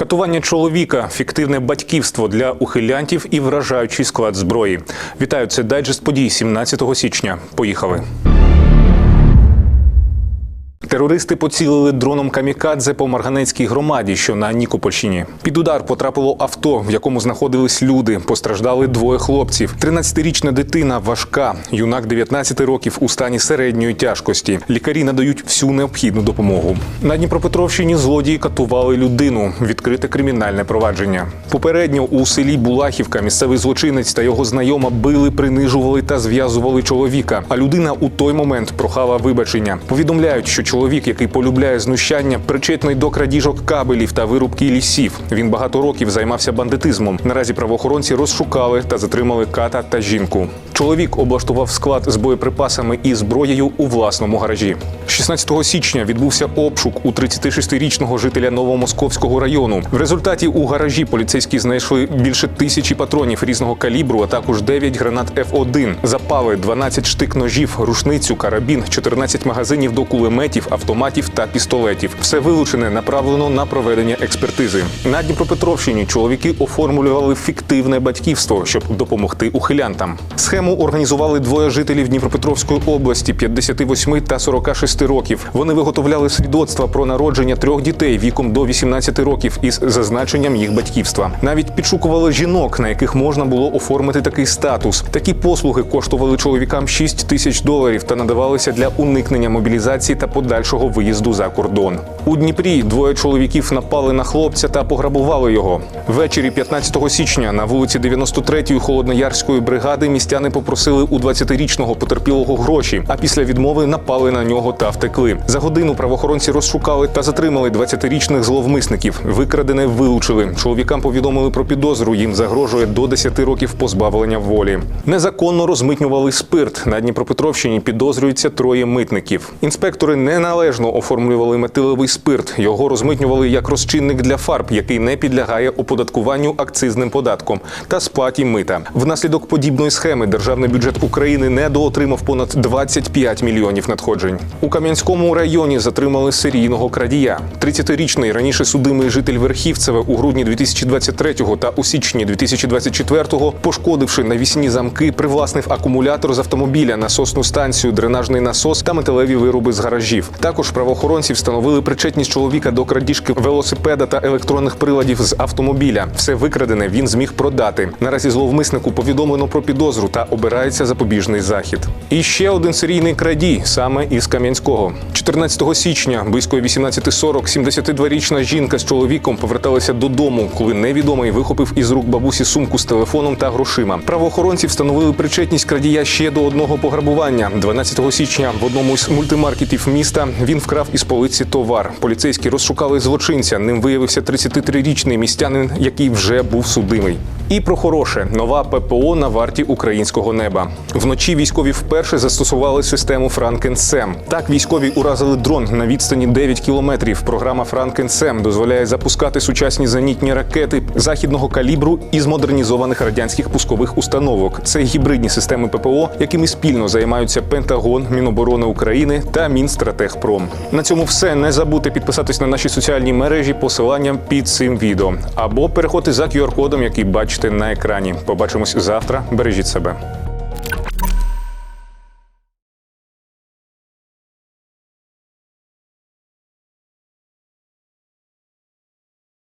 Катування чоловіка, фіктивне батьківство для ухилянтів і вражаючий склад зброї. Вітаю, це дайджест подій 17 січня. Поїхали. Терористи поцілили дроном камікадзе по Марганецькій громаді, що на Нікопольщині. Під удар потрапило авто, в якому знаходились люди. Постраждали двоє хлопців. 13-річна дитина важка. Юнак 19 років у стані середньої тяжкості. Лікарі надають всю необхідну допомогу. На Дніпропетровщині злодії катували людину. Відкрите кримінальне провадження. Попередньо у селі Булахівка місцевий злочинець та його знайома били, принижували та зв'язували чоловіка. А людина у той момент прохала вибачення. Повідомляють, що чоловік, який полюбляє знущання, причетний до крадіжок кабелів та вирубки лісів. Він багато років займався бандитизмом. Наразі правоохоронці розшукали та затримали ката та жінку. Чоловік облаштував склад з боєприпасами і зброєю у власному гаражі. 16 січня відбувся обшук у 36-річного жителя Новомосковського району. В результаті у гаражі поліцейські знайшли більше тисячі патронів різного калібру, а також 9 гранат F1. Запали 12 штик ножів, рушницю, карабін, 14 магазинів до кулеметів, автоматів та пістолетів. Все вилучене направлено на проведення експертизи. На Дніпропетровщині чоловіки оформлювали фіктивне батьківство, щоб допомогти ухилянтам. Схему організували двоє жителів Дніпропетровської області 58 та 46 років. Вони виготовляли свідоцтва про народження трьох дітей віком до 18 років із зазначенням їх батьківства. Навіть підшукували жінок, на яких можна було оформити такий статус. Такі послуги коштували чоловікам 6 тисяч доларів та надавалися для уникнення мобілізації та подальшого виїзду за кордон. У Дніпрі двоє чоловіків напали на хлопця та пограбували його. Ввечері 15 січня на вулиці 93-ї холодноярської бригади містяни попросили у 20-річного потерпілого гроші, а після відмови напали на нього та втекли. За годину правоохоронці розшукали та затримали 20-річних зловмисників. Викрадене вилучили. Чоловікам повідомили про підозру. Їм загрожує до 10 років позбавлення волі. Незаконно розмитнювали спирт. На Дніпропетровщині підозрюється троє митників. Інспектори неналежно оформлювали метиловий спирт. Його розмитнювали як розчинник для фарб, який не підлягає оподаткуванню акцизним податком та сплаті мита. Внаслідок подібної схеми державний бюджет України недоотримав понад 25 мільйонів надходжень. У Кам'янському районі затримали серійного крадія. 30-річний раніше судимий житель Верхівцеве у грудні 2023 та у січні 2024 пошкодивши навісні замки, привласнив акумулятор з автомобіля, насосну станцію, дренажний насос та металеві вироби з гаражів. Також правоохоронці встановили причетність чоловіка до крадіжки велосипеда та електронних приладів з автомобіля. Все викрадене він зміг продати. Наразі зловмиснику повідомлено про підозру та обирається запобіжний захід. І ще один серійний крадій, саме із Кам'янського. 14 січня, близько 18.40, 72-річна жінка з чоловіком поверталася додому, коли невідомий вихопив із рук бабусі сумку з телефоном та грошима. Правоохоронці встановили причетність крадія ще до одного пограбування. 12 січня в одному з мультимаркетів міста він вкрав із полиці товар. Поліцейські розшукали злочинця. Ним виявився 33-річний містянин, який вже був судимий. І про хороше нова ППО на варті українського неба. Вночі військові вперше застосували систему Франкен-Сем. Так військові уразили дрон на відстані 9 кілометрів. Програма Франкен-Сем дозволяє запускати сучасні зенітні ракети західного калібру із модернізованих радянських пускових установок. Це гібридні системи ППО, якими спільно займаються Пентагон, Міноборони України та Мінстратегпром. На цьому все. Не забудьте підписатись на наші соціальні мережі посиланням під цим відео або переходьте за QR-кодом, який бачите на екрані. Побачимось завтра. Бережіть себе.